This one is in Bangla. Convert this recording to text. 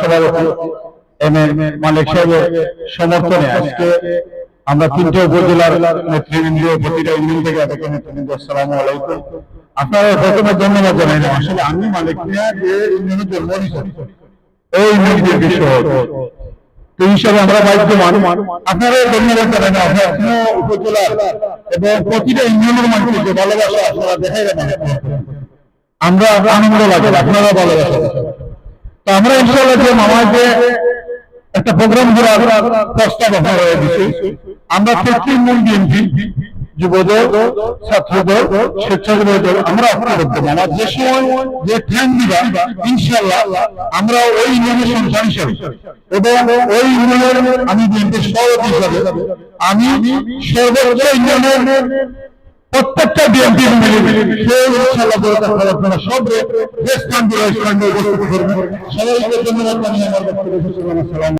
সভাপতি এম এ মালিক সাহেবের সমর্থনে আজকে আমরা তিনটে উপজেলার নেতৃবৃন্দ প্রতিটা ইউনিয়ন থেকে এতকে নেতৃবৃন্দ আলাইকুম। আপনারা প্রথমে ধন্যবাদ জানাই। আসলে আমি মালিক মিয়া, যে ইউনিয়নের জন্ম এই বিষয়। হিসাবে আমরা আপনারা ধন্যবাদ জানাই। আপনার এবং প্রতিটা ইউনিয়নের মানুষকে ভালোবাসা আপনারা দেখাই আমরা আনন্দ লাগে আপনারা ভালোবাসা তো আমরা ইনশাআল্লাহ যে একটা প্রোগ্রাম করার প্রস্তাব আপনারা দিচ্ছি আমরা বিএনপি আমরা ঐক্যবদ্ধ আমার যে সময় যে ট্রেন দিবা, ইনশাআল্লাহ আমরা ওই ইউনিয়নের সন্তান হিসাবে এবং ওই ইউনিয়নের আমি বিএনপির সভাপতি হিসাবে আমি সর্বোচ্চ ইউনিয়নের প্রত্যেকটা বিএনপি কেউ পারে আপনারা সব যে স্থান দিয়ে সবাইকে ধন্যবাদ জানিয়ে আমার বক্তব্য